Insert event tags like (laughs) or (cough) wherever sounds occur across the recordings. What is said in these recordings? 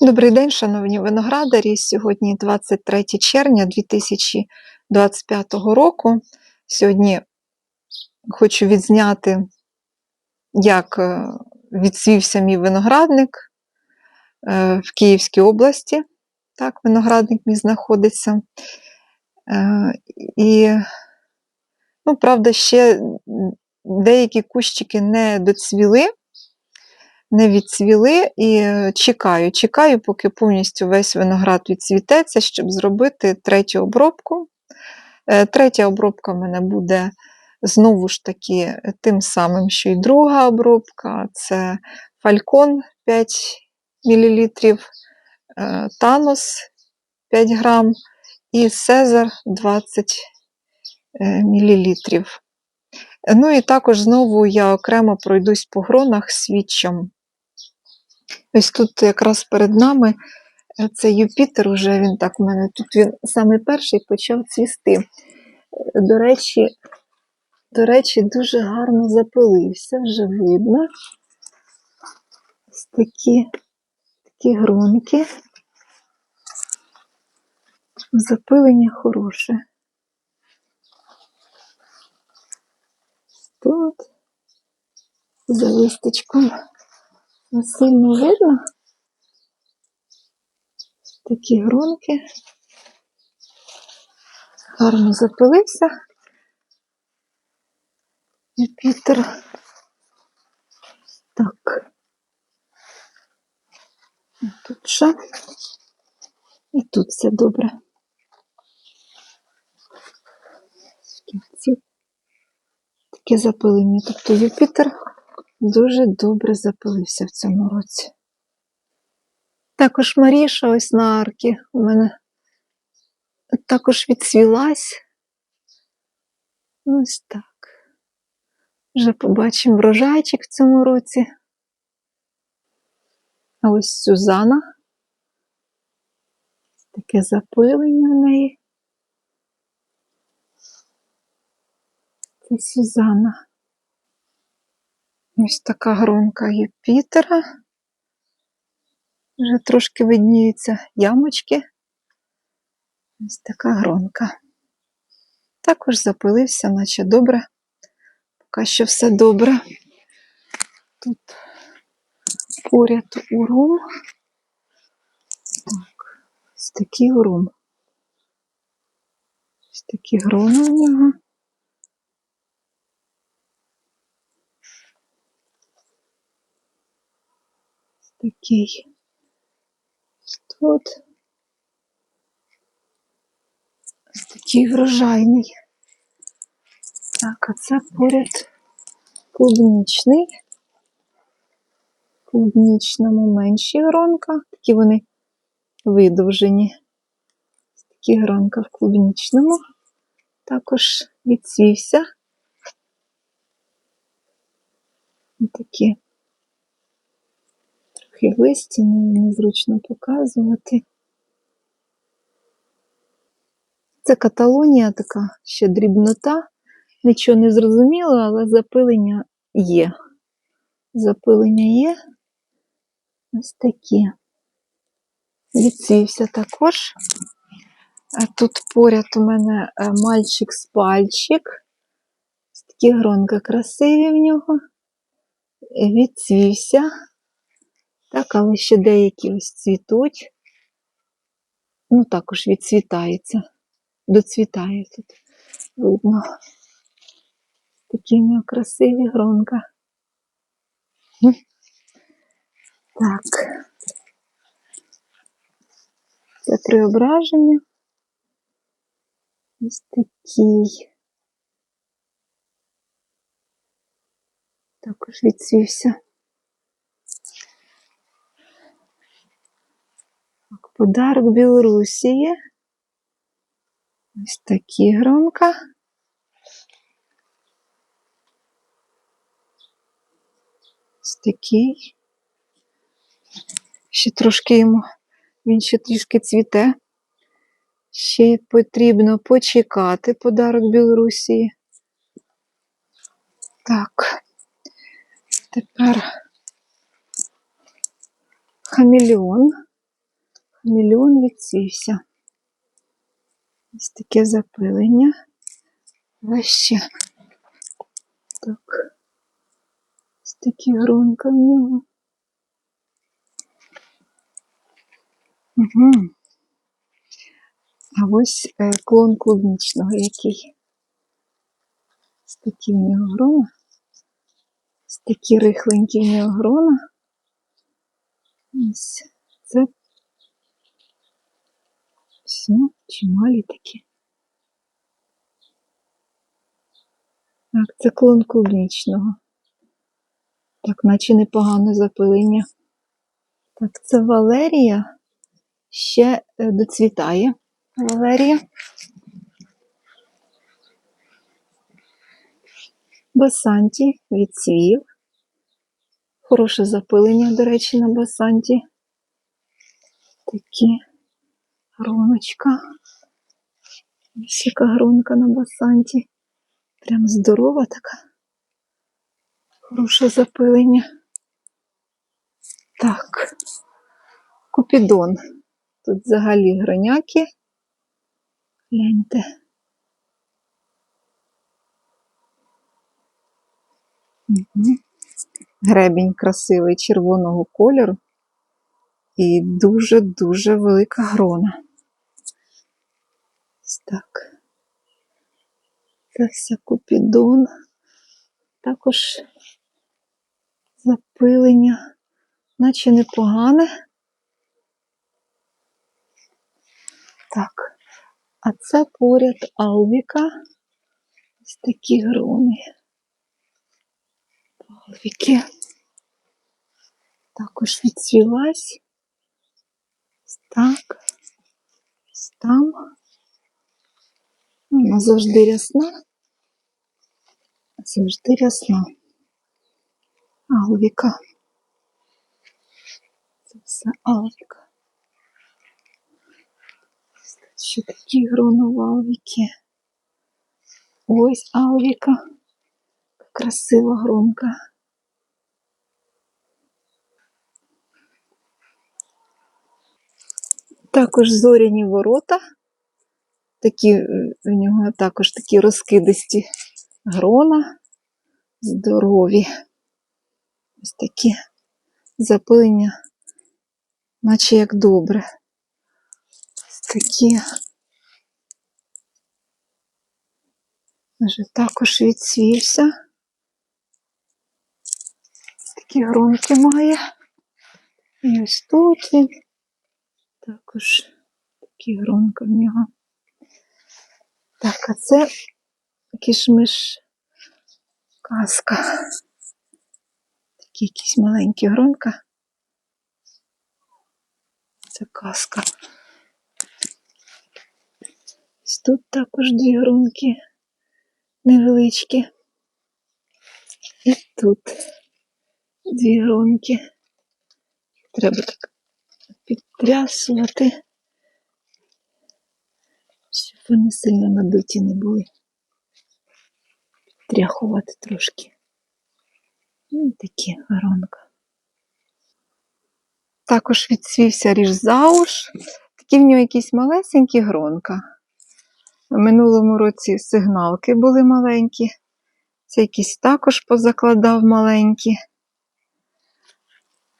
Добрий день, шановні виноградарі. Сьогодні 23 червня 2025 року. Сьогодні хочу відзняти, як е, відсвівся мій виноградник е, в Київській області. Так, виноградник мій знаходиться. Е, І, ну, правда, ще деякі кущики не доцвіли не відцвіли і е, чекаю. Чекаю, поки повністю весь виноград відцвітеться, щоб зробити третю обробку. Е, Третя обробка в мене буде знову ж таки е, тим самим, що і друга обробка. Це фалькон 5 мл, танос 5 грам і Сезар 20 мл. Ну і також знову я окремо пройдусь по гронах свідчом. Ось тут якраз перед нами е, це Юпітер, уже він так у мене тут він саме перший почав цвісти. Е, До речі, до речі, дуже гарно запилився, вже видно. Ось такі, такі гронки. Запилення хороше. Тут за листочком не сильно видно. Такі гронки. Гарно запилився. Юпітер. Так. І Тут ще. І тут все добре. Таке запилення. Тобто Юпітер дуже добре запилився в цьому році. Також Маріша ось на аркі у мене також відсвілась. Ось так. Вже побачимо врожайчик в цьому році. А ось Сюзана. Таке запилення в неї. Це Сюзана. Ось така гронка Юпітера. Вже трошки видніються ямочки. Ось така гронка. Також запилився, наче добре. Поки що все добре. Тут поряд урум. Так, ось такий урум. Ось такі грони у нього. Такий. Тут. Ось такий врожайний. Так, а це поряд клубнічний. Клубнічному менші гронка. Такі вони видовжені. Такі гронка в клубнічному. Також відсвівся. Такі. Трохи в листі, мені незручно показувати. Це Каталонія така ще дрібнота. Нічого не зрозуміло, але запилення є. Запилення є. Ось такі. Відсівся також. Тут поряд у мене е, мальчик з пальчик. Такі гронки красиві в нього. Відцвівся. Так, але ще деякі ось цвітуть. Ну, також відцвітається. Доцвітає тут. Видно. Такі в нього красиві гронка. Так. Це преображення. Ось такий. Також відсвівся. Подарок Білорусії. Ось такі громка. Ось такий. Ще трошки йому, він ще трішки цвіте. Ще потрібно почекати подарок Білорусі. Так. Тепер хамелеон. Мільйон відсвівся. Ось таке запилення. Ваще. Так. Ось такі гронка в нього. Угу. А ось е, клон клубнічного який. Ось такі в нього грони. Ось такі рихленькі в нього грона. Ось це все, чималі такі. Так, це клон клубнічного. Так, наче непогане запилення. Так, це Валерія. Ще е, доцвітає. Валерія. Басанті відцвів. Хороше запилення, до речі, на басанті. Такі гроночка. Ось яка гронка на басанті. Прям здорова така. Хороше запилення. Так. Купідон. Тут взагалі гроняки. Гляньте. Угу. Гребінь красивий червоного кольору. І дуже-дуже велика грона. Ось так. Це все купідон. Також запилення, наче непогане. Так. А це поряд Алвіка. Ось такі грони. Алвіки. Також відцвілась. Так. Ось там. Вона завжди рясна. Завжди рясна. Алвіка. Це все Алвіка. Ще такі грони Алвіки. Ось Алвіка. Красива гронка. Також зоряні ворота. Такі е, у нього також такі розкидисті грона. Здорові. Ось такі запилення, наче як добре. Ось такі. Вже також відсвівся. Такі гронки має. І ось тут він. Також такі гронки в нього. Так, а це кішмиш казка. Такі якісь маленькі гронка. Це казка. Тут також дві гронки невеличкі. І тут дві гронки. Треба так підтрясувати, вони сильно надуті не були. Підтряхувати трошки. І такі гронка. Також відсвівся ріж зауш. Такі в нього якісь малесенькі гронка. В минулому році сигналки були маленькі. Це якісь також позакладав маленькі.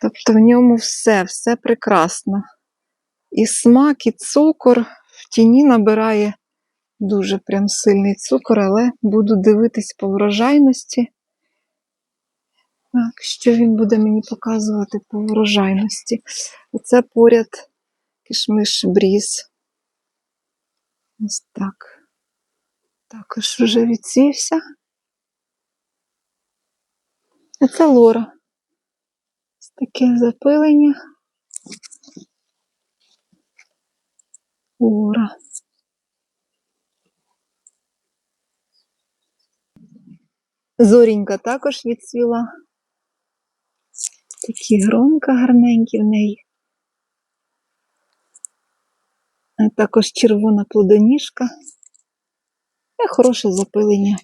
Тобто в ньому все, все прекрасно. І смак, і цукор в тіні набирає дуже прям сильний цукор, але буду дивитись по врожайності. Так, що він буде мені показувати по врожайності? Оце поряд кишмиш бріз. Ось так. Також вже відсівся. А це лора. Ось таке запилення. Лора. Зорінька також відцвіла. Такі гронка гарненькі в неї. А також червона плодоніжка. І хороше запилення.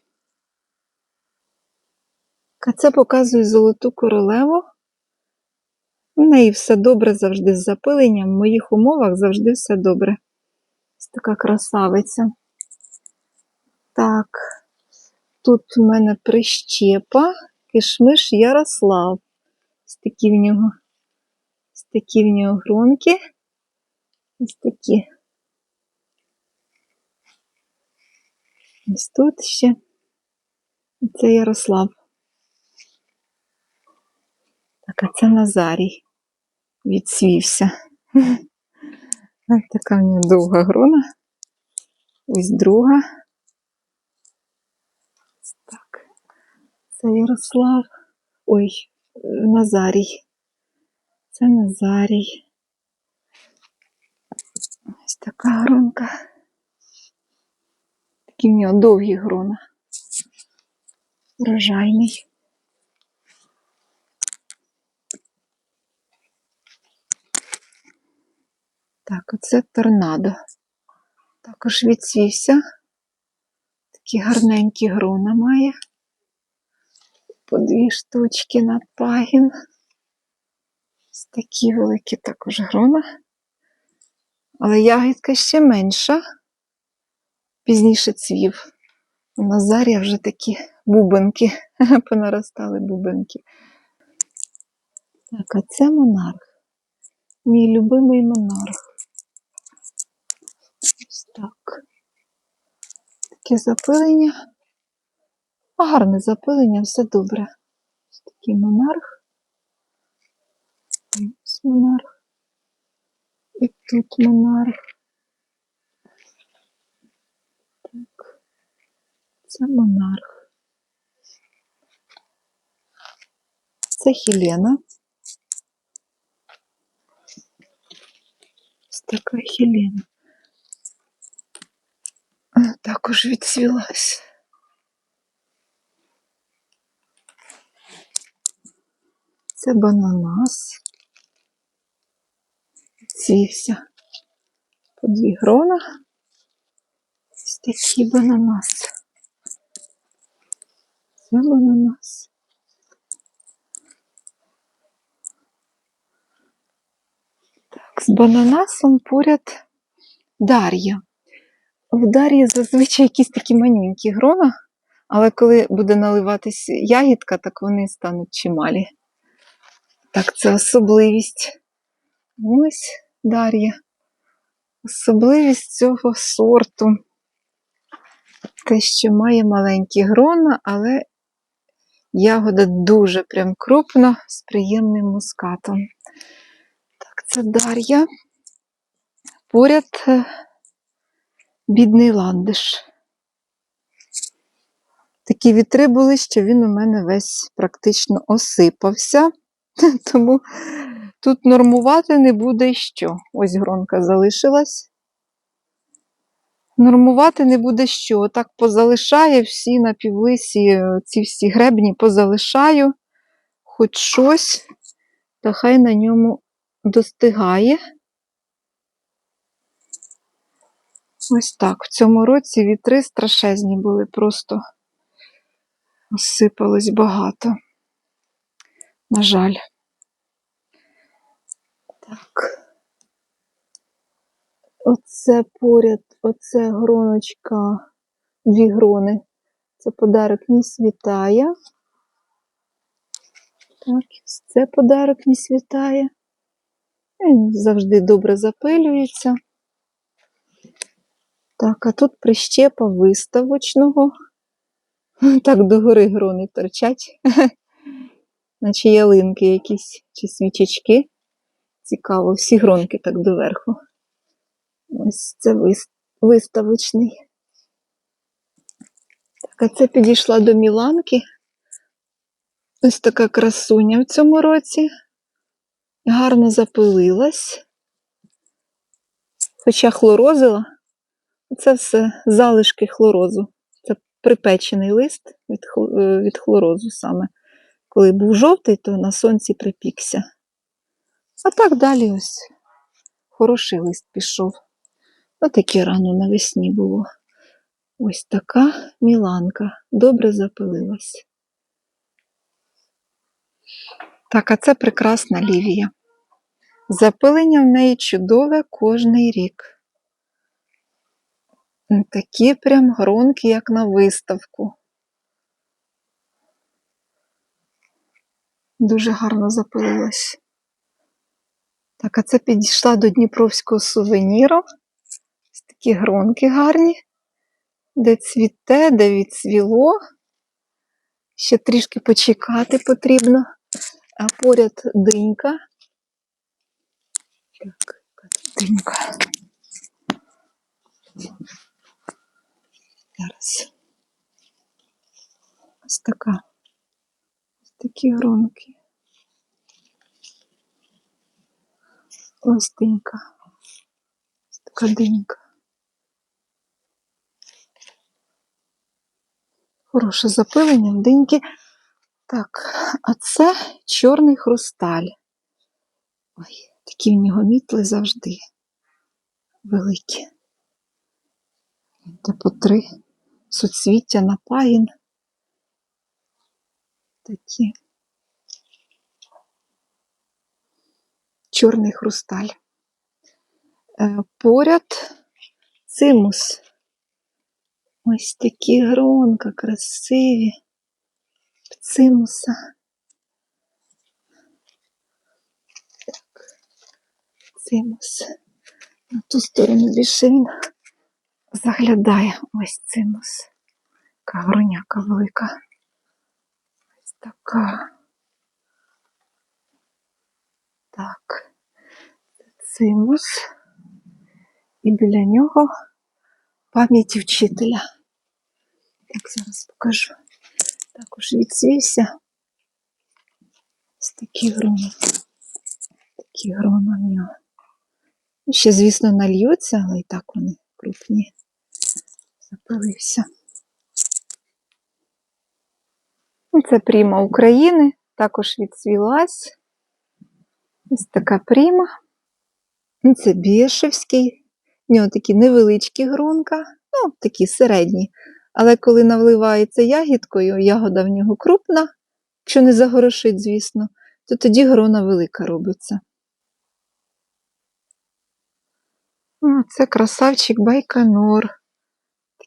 А це показує золоту королеву. У неї все добре завжди з запиленням. В моїх умовах завжди все добре. Ось така красавиця. Так, тут у мене прищепа, кишмиш Ярослав. Ось такі в нього, ось такі в нього гронки. Ось такі. Ось тут ще. Це Ярослав. Так, а це Назарій. Відсвівся. (laughs) Ось така в нього довга грона. Ось друга. Так. Це Ярослав. Ой, Назарій. Це Назарій. Ось така гронка. Такі в нього довгі грона. Врожайний. Так, оце торнадо. Також відсвівся. Такі гарненькі грона має. По дві штучки на пагін. Ось такі великі також грона. Але ягідка ще менша. Пізніше цвів. У Назарія вже такі бубенки. (laughs) Понаростали бубенки. Так, а це монарх. Мій любимий монарх. Ось так. Таке запилення. А, Гарне запилення, все добре. Ось такий монарх. Ось монарх. І тут монарх. Так. Це монарх. Це Хелена. Ось така Хелена. А, Також відсвілась. Це бананас. Цвівся по дві грона. Ось такий бананас. Це бананас. Так, з бананасом поряд Дар'я. В Дар'ї зазвичай якісь такі манюнькі грона, але коли буде наливатись ягідка, так вони стануть чималі. Так, це особливість. Ось Дар'я. Особливість цього сорту. Те, що має маленькі грона, але ягода дуже прям крупна, з приємним мускатом. Так, це Дар'я. Поряд е, бідний ландиш. Такі вітри були, що він у мене весь практично осипався, (laughs) тому тут нормувати не буде що. Ось гронка залишилась. Нормувати не буде що. Так позалишаю всі на півлисі, е, ці всі гребні позалишаю, хоч щось, та хай на ньому достигає. Ось так. В цьому році вітри страшезні були, просто осипалось багато. На жаль. Так. Оце поряд, оце гроночка, дві грони. Це подарок не світає. Так, це подарок не світає. Він завжди добре запилюється. Так, а тут прищепа виставочного. (laughs) Так догори грони торчать. (laughs) Наче ялинки якісь чи свічечки. Цікаво, всі гронки так доверху. Ось це виставочний. Так, а це підійшла до Міланки. Ось така красуня в цьому році. Гарно запилилась. Хоча хлорозила. Це все залишки хлорозу. Це припечений лист е, від хлорозу саме. Коли був жовтий, то на сонці припікся. А так далі ось хороший лист пішов. Отаке рано навесні було. Ось така міланка. Добре запилилась. Так, а це прекрасна лілія. Запилення в неї чудове кожний рік. Такі прям гронки, як на виставку. Дуже гарно запилилась. Так, а це підійшла до Дніпровського сувеніру. Такі гронки гарні, де цвіте, де відцвіло. Ще трішки почекати потрібно. А поряд динька. Так, динька. Зараз. Ось така. Ось такі гронки. Ось динька. Ось така динька. Хороше запилення в диньки. Так, а це чорний хрусталь. Ой, такі в нього мітли завжди великі. Де по три суцвіття на пагін. Такі. Чорний хрусталь. Е, Поряд цимус. Ось такі гронка красиві. Цимуса. Так. Цимус. На ту сторону більше він заглядає. Ось цимус. Така гроняка велика. Ось така. Так. Цимус. І біля нього пам'ять вчителя. Так, зараз покажу. Також відсвівся. Ось такі грони. Такі грони в нього. Ще, звісно, нальються, але і так вони крупні. Запилився. Ну, Це пріма України, також відцвілась. Ось така пріма. Ну, Це Бєшевський. В нього такі невеличкі гронка, ну, такі середні. Але коли навливається ягідкою, ягода в нього крупна, якщо не загорошить, звісно, то тоді грона велика робиться. О, це красавчик Байконур.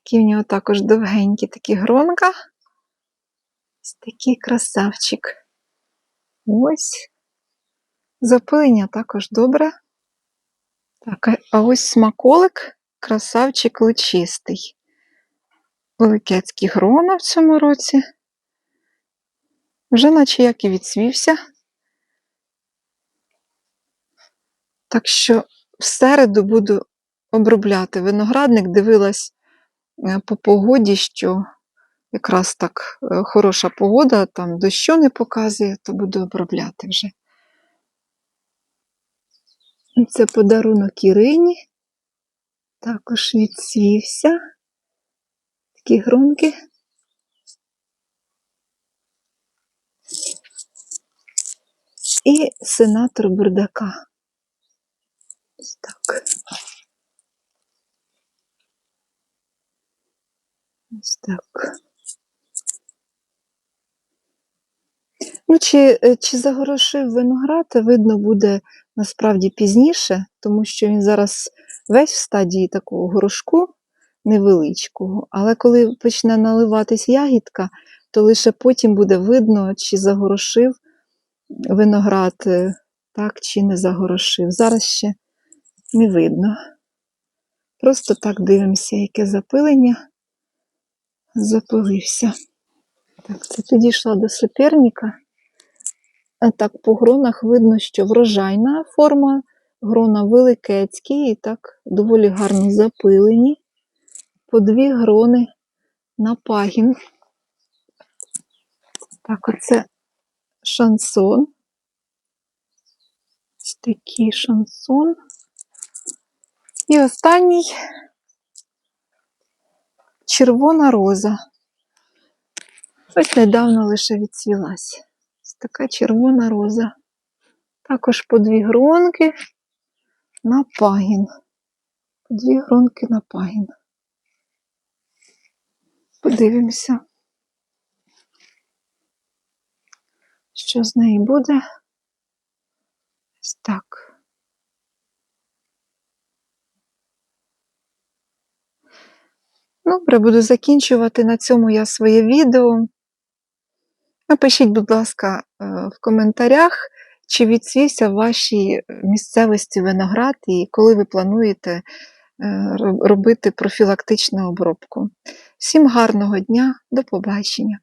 Такі в нього також довгенькі такі гронка. Ось такий красавчик. Ось. Запилення також добре. Так, а- ось смаколик, красавчик личистий. Великецькі грона в цьому році. Вже наче як і відсвівся. Так що в середу буду обробляти виноградник. Дивилась по погоді, що якраз так е, хороша погода, там дощу не показує, то буду обробляти вже. Це подарунок Ірині. Також відсвівся. Такі гронки. І сенатор Бурдака. Так. Ось так. Ну, чи, е, чи загорошив виноград, видно буде насправді пізніше, тому що він зараз весь в стадії такого горошку невеличкого. Але коли почне наливатись ягідка, то лише потім буде видно, чи загорошив виноград е, так, чи не загорошив. Зараз ще не видно. Просто так дивимося, яке запилення. Запилився. Так, це підійшла до суперника. А так, по гронах видно, що врожайна форма, грона великецькі і так доволі гарно запилені. По дві грони на пагін. Так, оце шансон. Ось такий шансон. І останній червона роза. Ось недавно лише відцвілась. Ось така червона роза. Також по дві гронки на пагін. По дві гронки на пагін. Подивимося, що з неї буде. Ось так. Добре, буду закінчувати на цьому я своє відео. Напишіть, будь ласка, е, в коментарях, чи відсвівся в вашій місцевості виноград і коли ви плануєте е, робити профілактичну обробку. Всім гарного дня, до побачення!